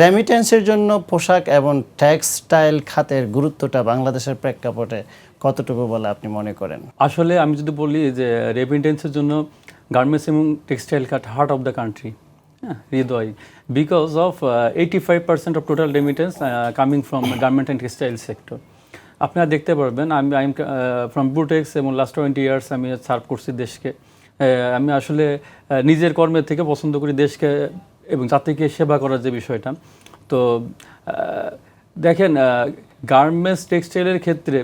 রেমিটেন্সের জন্য পোশাক এবং টেক্সটাইল খাতের গুরুত্বটা বাংলাদেশের প্রেক্ষাপটে কতটুকু বলে আপনি মনে করেন? আসলে আমি যদি বলি যে রেমিটেন্সের জন্য গার্মেন্টস এবং textile cut heart of the country Hridoy. Because of eighty five percent of total remittance coming from garment and textile sector আপনারা দেখতে পারবেন, আমি আই এম ফ্রম বুটেক্স এবং লাস্ট টোয়েন্টি ইয়ার্স আমি সার্ভ করছি দেশকে। আমি আসলে নিজের কর্মের থেকে পছন্দ করি দেশকে এবং জাতিকে সেবা করার যে বিষয়টা, তো দেখেন গার্মেন্টস টেক্সটাইলের ক্ষেত্রে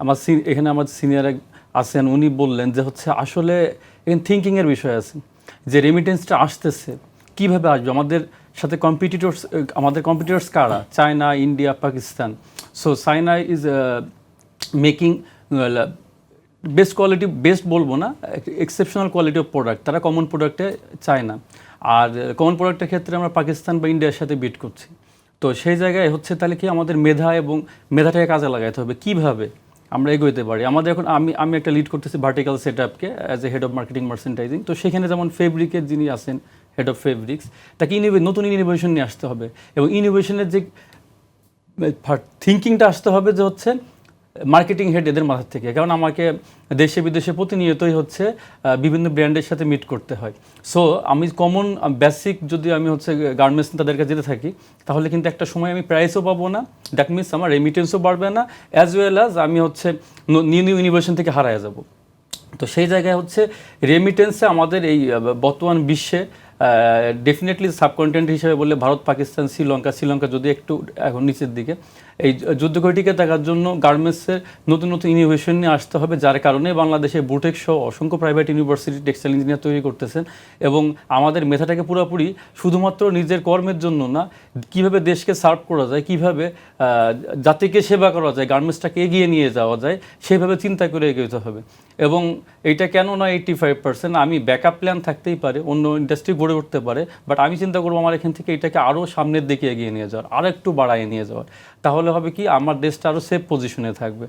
আমার এখানে আমার সিনিয়র আছেন, উনি বললেন যে হচ্ছে আসলে এখানে থিঙ্কিংয়ের বিষয় আছে, যে রেমিটেন্সটা আসতেছে, কীভাবে আসবে? আমাদের সাথে কম্পিটিটর্স আমাদের কম্পিটিটর্স কারা? China India Pakistan so China is making best quality best বলব না এক্সেপশনাল কোয়ালিটি অফ প্রোডাক্ট তারা কমন প্রোডাক্টে চায় না। আর কমন প্রোডাক্টের ক্ষেত্রে আমরা পাকিস্তান বা ইন্ডিয়ার সাথে বিট করছি। তো সেই জায়গায় হচ্ছে তাহলে কি আমাদের মেধা এবং মেধাটাকে কাজে লাগাইতে হবে। কীভাবে? আমরা এগোতে পারি। আমাদের এখন আমি আমি একটা লিড করতেছি vertical set আপকে as a head of marketing merchandising তো সেখানে যেমন ফেব্রিকের যিনি আছেন হেড অফ ফেব্রিক্স তাকে ইনোভে নতুন ইনোভেশন নিয়ে আসতে হবে। এবং ইনোভেশনের যে থিঙ্কিংটা আসতে হবে যে হচ্ছে মার্কেটিং হেড এদের মাথার থেকে, কারণ আমাকে দেশে বিদেশে প্রতিনিয়তই হচ্ছে বিভিন্ন ব্র্যান্ডের সাথে মিট করতে হয়। সো আমি কমন বেসিক যদি আমি হচ্ছে গার্মেন্টস তাদের কাছে যেতে থাকি, তাহলে কিন্তু একটা সময় আমি প্রাইসও পাবো না। দ্যাট মিনস আমার রেমিটেন্সও বাড়বে না অ্যাজ ওয়েল অ্যাজ আমি হচ্ছে নিউ নিউ ইনোভেশন থেকে হারায় যাব। তো সেই জায়গায় হচ্ছে রেমিটেন্সে আমাদের এই বর্তমান বিশ্বে ডেফিনেটলি সাবকন্টেন্ট হিসেবে বললে ভারত, পাকিস্তান, শ্রীলঙ্কা শ্রীলঙ্কা যদি একটু, এখন নিচের দিকে, এই যুদ্ধঘটিকে দেখার জন্য গার্মেন্টসের নতুন নতুন ইনোভেশন নিয়ে আসতে হবে, যার কারণে বাংলাদেশে বুটেক সহ অসংখ্য প্রাইভেট ইউনিভার্সিটি টেক্সটাইল ইঞ্জিনিয়ার তৈরি করতেছেন এবং আমাদের মেধাটাকে পুরোপুরি শুধুমাত্র নিজের কর্মের জন্য না, কীভাবে দেশকে সার্ভ করা যায়, কীভাবে জাতিকে সেবা করা যায়, গার্মেন্টসটাকে এগিয়ে নিয়ে যাওয়া যায়, সেভাবে চিন্তা করে এগোতে হবে। এবং এইটা কেন না এইটি ফাইভ পার্সেন্ট আমি ব্যাকআপ প্ল্যান থাকতেই পারে, অন্য ইন্ডাস্ট্রি গড়ে উঠতে পারে বাট আমি চিন্তা করব আমার এখান থেকে এটাকে আরও সামনের দিকে এগিয়ে নিয়ে যাওয়ার আরও একটু বাড়ায় নিয়ে যাওয়ার। তাহলে হবে কি, আমার দেশটা আরও সেফ পজিশনে থাকবে।